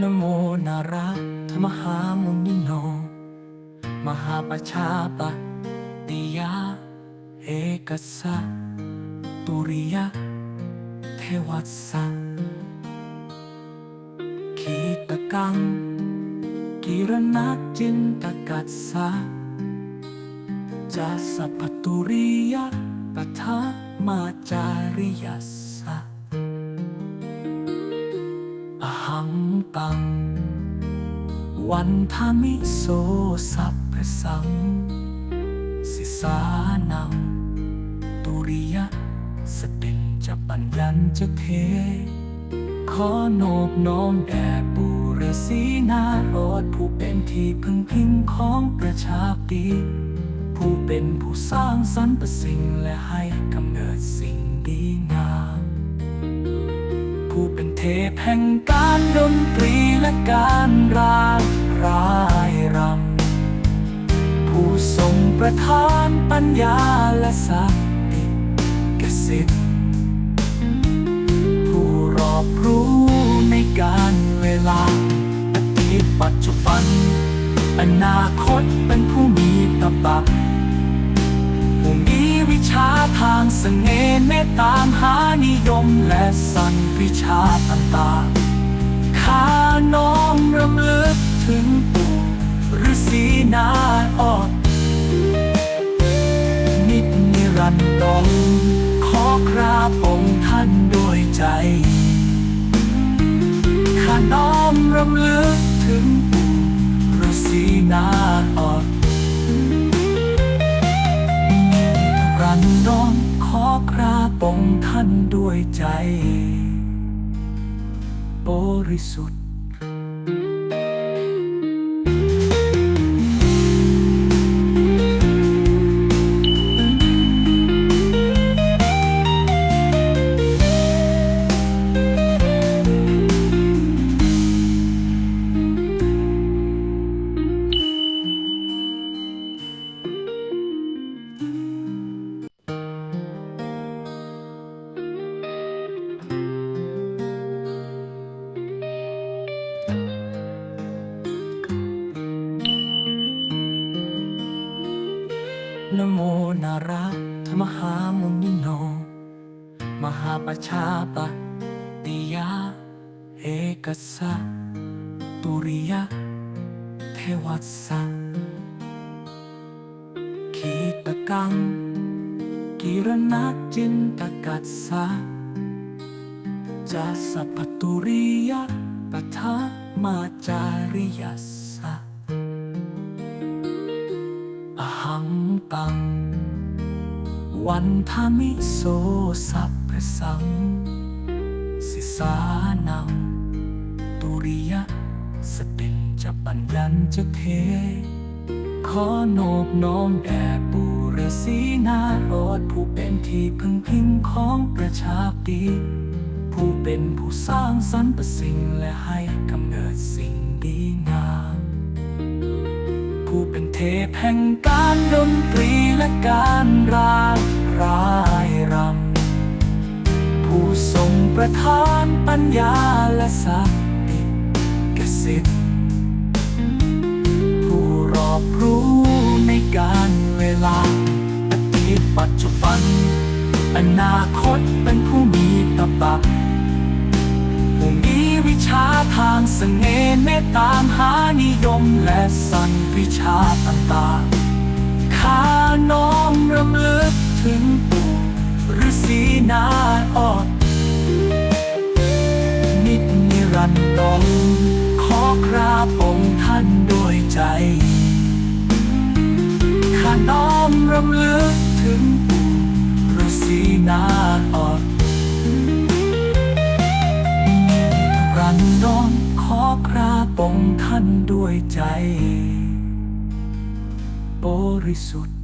มนาระธมหามุนิโน มหาปชาปติยา เอกสะตุริยะ เทวัสสะขีตกัง กิรณะจินตกัสสะจะสัพพตุริยะปทะมาจาริยัส ตัง วันทามิโสสัพพสัง สิสานัง ตุริยะสติจะปัญญันจะเท ขอโนบน้อมแด่ปุรสีนารดผู้เป็นที่พึงพิงของประชาติผู้เป็นผู้สร้างสรรค์ประสิ่งและให้กำเนิดสิ่ง ผู้เป็นเทพแห่งการดนตรีและการร่างรายรำ ผู้ทรงประทานปัญญาและสัตติกสิทธิ์ผู้รอบรู้ในการเวลาอดีตปัจจุบัน อนาคตเป็นผู้มีตบะผู้มีวิชาางเสน่ห์เมตตามหานิยมและสันวิชาต่างๆข้าน้อมรำลึกถึงปู่ฤาษีนาออด นิจนิรันดรขอคราบองค์ท่านด้วยใจข้าน้อมรำลึกถึงปู่ฤาษีนาออด นดอมขอกราบองค์ท่านด้วยใจ บริสุทธิ์ นโมนาราธรรมหามุนิโน มหาปชาปติยา เอกสะตุริยะ เทวัสสะขีตกัง กิรณะจินตกัสสะจะสัพพตุริยะปทะมาจาริยัส ตัง วันทามิโสสัพพสัง สิสานัง ตุริยะ สตินจะปัญญันจะเท ขอโนบน้อมแด่ปุรสีนารดผู้เป็นที่พึงพิงของประชาติผู้เป็นผู้สร้างสรรค์ประสิ่งและให้กำเนิดสิ่ง ผู้เป็นเทพแห่งการดนตรีและการร่างรายรำ ผู้ทรงประทานปัญญาและสัตติกสิทธิ์ผู้รอบรู้ในการเวลาอดีตปัจจุบัน อนาคตเป็นผู้มีตบะผู้มีวิชาทาง เสน่ห์เมตตามหานิยมและสันวิชาต่างๆข้าน้อมรำลึกถึงปู่ฤาษีนาออด นิจนิรันดรขอคราบองค์ท่านด้วยใจข้าน้อมรำลึกถึงปู่ฤาษีนาออดรันดอ นขอคราบองค์ท่านด้วยใจ บริสุทธิ์